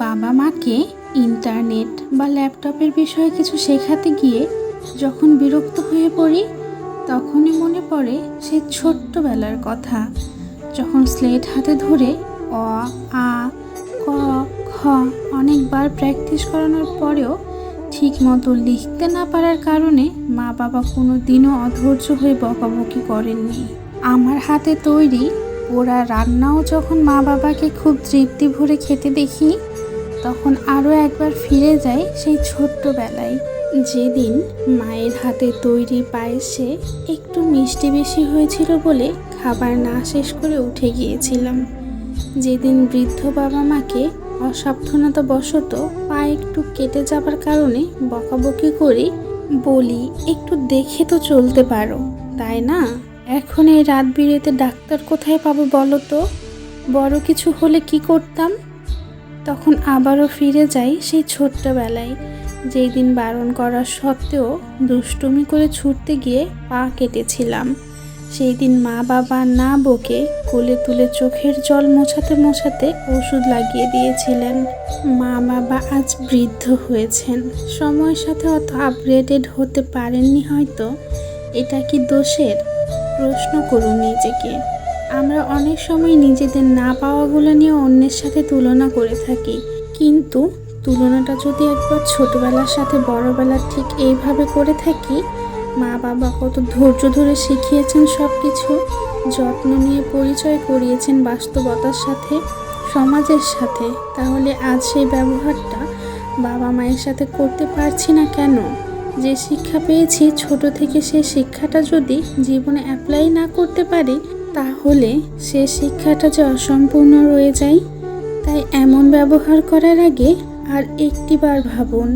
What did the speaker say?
বাবা মাকে ইন্টারনেট বা ল্যাপটপের বিষয়ে কিছু শেখাতে গিয়ে যখন বিরক্ত হয়ে পড়ি, তখনই মনে পড়ে সে ছোট্টবেলার কথা। যখন স্লেট হাতে ধরে অ, আ, ক খ অনেকবার প্র্যাকটিস করানোর পরেও ঠিকমতো লিখতে না পারার কারণে মা বাবা কোনো দিনও অধৈর্য হয়ে বকাবকি করেননি। আমার হাতে তৈরি ওরা রান্নাও যখন মা বাবাকে খুব তৃপ্তি ভরে খেতে দেখি তখন আরও একবার ফিরে যাই সেই ছোট্টবেলায়। যেদিন মায়ের হাতে তৈরি পায়েসে একটু মিষ্টি বেশি হয়েছিল বলে খাবার না শেষ করে উঠে গিয়েছিলাম। যেদিন বৃদ্ধ বাবা মাকে অসাবধানতা বশত পা একটু কেটে যাবার কারণে বকাবকি করি, বলি, একটু দেখে তো চলতে পারো। তাই না? এখন এই রাত বিরেতে ডাক্তার কোথায় পাবো বলো তো? বড় কিছু হলে কি করতাম? তখন আবারও ফিরে যাই সেই ছোট্টবেলায়। যেই দিন বারণ করা সত্ত্বেও দুষ্টুমি করে ছুটতে গিয়ে পা কেটেছিলাম। সেই দিন মা বাবা না বকে কোলে তুলে চোখের জল মোছাতে মোছাতে ওষুধ লাগিয়ে দিয়েছিলেন। মা বাবা আজ বৃদ্ধ হয়েছেন। সময়ের সাথে অত আপগ্রেডেড হতে পারেননি হয়তো। এটা কি দোষের? প্রশ্ন করুন নিজেকে। আমরা অনেক সময় নিজেদের না পাওয়াগুলো নিয়ে অন্যের সাথে তুলনা করে থাকি। কিন্তু তুলনাটা যদি একবার ছোটবেলার সাথে বড়বেলার ঠিক এইভাবে করে থাকি, মা বাবা কত ধৈর্য ধরে শিখিয়েছেন সব কিছু যত্ন নিয়ে পরিচয় করিয়েছেন বাস্তবতার সাথে, সমাজের সাথে, তাহলে আজ সেই ব্যবহারটা বাবা মায়ের সাথে করতে পারছি না কেন? যে শিক্ষা পেয়েছি, ছোট থেকে সেই শিক্ষাটা যদি জীবনে অ্যাপ্লাই না করতে পারি তাহলে সে শিক্ষাটা যে অসম্পূর্ণ রয়ে যায়, তাই এমন ব্যবহার করার আগে আর একটিবার ভাবুন।